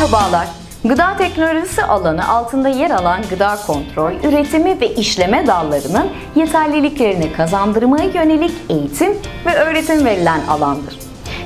Merhabalar. Gıda teknolojisi alanı altında yer alan gıda kontrol, üretimi ve işleme dallarının yeterliliklerini kazandırmaya yönelik eğitim ve öğretim verilen alandır.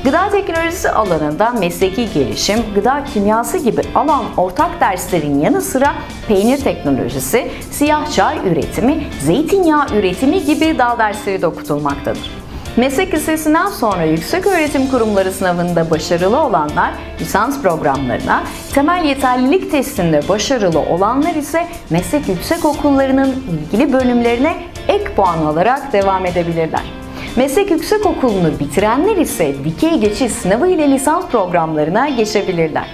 Gıda teknolojisi alanında mesleki gelişim, gıda kimyası gibi alan ortak derslerin yanı sıra peynir teknolojisi, siyah çay üretimi, zeytinyağı üretimi gibi dal dersleri de okutulmaktadır. Meslek lisesinden sonra yüksek öğretim kurumları sınavında başarılı olanlar lisans programlarına, temel yeterlilik testinde başarılı olanlar ise meslek yüksek okullarının ilgili bölümlerine ek puan alarak devam edebilirler. Meslek yüksek okulunu bitirenler ise dikey geçiş sınavı ile lisans programlarına geçebilirler.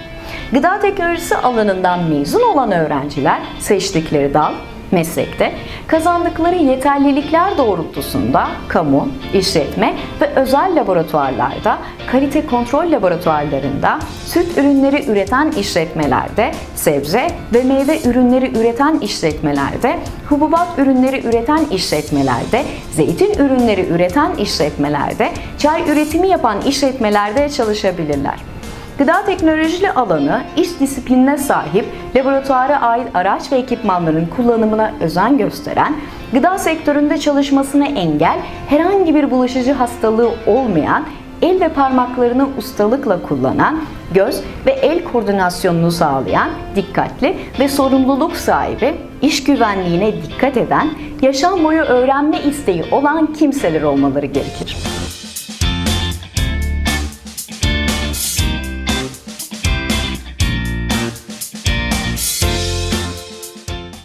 Gıda teknolojisi alanından mezun olan öğrenciler seçtikleri dal, meslekte kazandıkları yeterlilikler doğrultusunda kamu, işletme ve özel laboratuvarlarda, kalite kontrol laboratuvarlarında, süt ürünleri üreten işletmelerde, sebze ve meyve ürünleri üreten işletmelerde, hububat ürünleri üreten işletmelerde, zeytin ürünleri üreten işletmelerde, çay üretimi yapan işletmelerde çalışabilirler. Gıda teknolojili alanı iş disiplinine sahip, laboratuvara ait araç ve ekipmanların kullanımına özen gösteren, gıda sektöründe çalışmasına engel, herhangi bir bulaşıcı hastalığı olmayan, el ve parmaklarını ustalıkla kullanan, göz ve el koordinasyonunu sağlayan, dikkatli ve sorumluluk sahibi, iş güvenliğine dikkat eden, yaşam boyu öğrenme isteği olan kimseler olmaları gerekir.